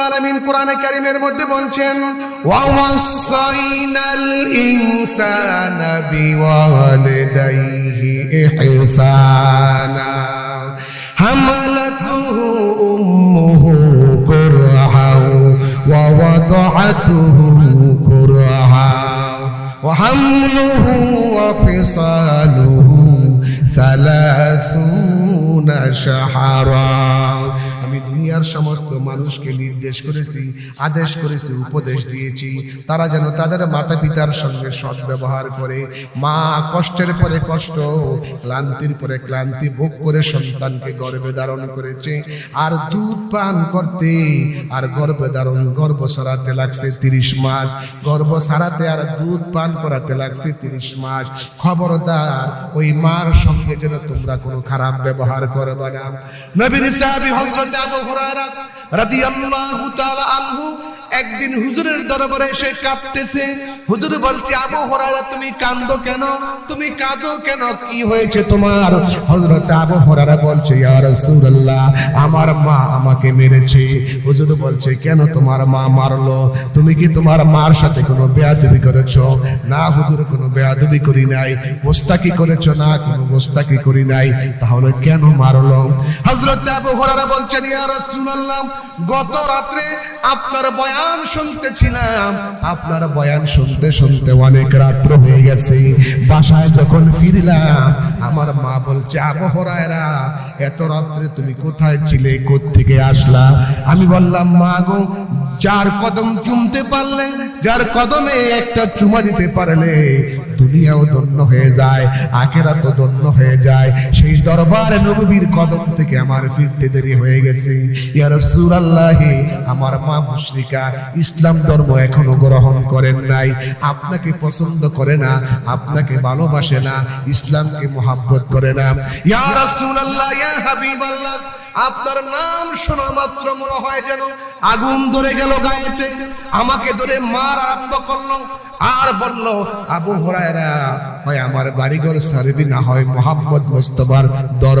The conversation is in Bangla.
আলামিন কোরআনে কারিমের মধ্যে বলছেন ওয়াসাইনাল ইনসানা বিওয়ালিদাইহি ইহসানা حملته أمه كرها ووضعته كرها وحمله وفصاله ثلاثون شهرا আমি দুনিয়ার সমস্ত মানুষকে নির্দেশ করেছি, আদেশ করেছি, উপদেশ দিয়েছি। তারা যেন তাদের মাতা পিতার সঙ্গে সৎ ব্যবহার করে, মা কষ্টের পরে কষ্ট, ক্লান্তির পরে ক্লান্তি ভোগ করে সন্তানকে গর্বে ধারণ করেছে। আর দুধ পান করতে, আর গর্ভে ধারণ, গর্ভ সারাতে লাগছে তিরিশ মাস গর্ব সারাতে আর দুধ পান করাতে লাগছে তিরিশ মাস। খবরদার, ওই মার সঙ্গে যেন তোমরা কোনো খারাপ ব্যবহার করবে না। নবীর সাহাবী হযরত আবু হুরায়রা রাদিয়াল্লাহু তাআলা আনহু একদিন হুজুরের দরবারে এসে কাঁদতেছে। হুজুর বলছে, আবু হুরায়রা, তুমি কান্দো কেন? তুমি কাঁদো কেন? কি হয়েছে তোমার? হযরত আবু হুরায়রা বলছে, ইয়া রাসূলুল্লাহ, আমার মা আমাকে মেরেছে। হুজুর বলছে, কেন তোমার মা মারলো? তুমি কি তোমার মার সাথে কোনো বেয়াদবি করেছ? না হুজুর, কোনো বেয়াদবি করি নাই। গোস্তাকি করেছ? না, কোনো গোস্তাকি করি নাই। তাহলে কেন মারলো? হযরত আবু হুরায়রা বলছেন, ইয়া রাসূলুল্লাহ, গত রাত্রে আপনার বয়ান শুনতেছিলাম। আপনার বয়ান শুনতে শুনতে অনেক রাত্র হয়ে গেছে। বাসায় যখন ফিরলাম, আমার মা বলছে আবহরায়রা এত রাত্রে তুমি কোথায় ছিলে? থেকে আসলা? আমি বললাম, মা গো, যার কদম চুমতে পারলে, যার কদমে একটা চুমা দিতে পারলে দুনিয়াও ধন্য হয়ে যায় আখেরা তো ধন্য হয়ে যায়। সেই দরবারে নবীর কদম থেকে আমার ফিরতে দেরি হয়ে গেছে। ইয়া রাসূলুল্লাহি, আমার মা মুশরিকা, ইসলাম ধর্ম এখনও গ্রহণ করেন নাই। আপনাকে পছন্দ করে না, আপনাকে ভালোবাসে না, ইসলামকে মোহাব্বত করে না। ইয়া রাসূলুল্লাহ, ইয়া হাবিবাল্লাহ আপনার নাম শোনা মাত্র মনে হয় যেন আগুন ধরে গেল গায়েতে। আমাকে ধরে মার আরম্ভ করল। আর বলল, আবু হরায়রা ভাই আমার বাড়িঘর সারবি না হয় মোহাম্মদ মোস্তফার দরবার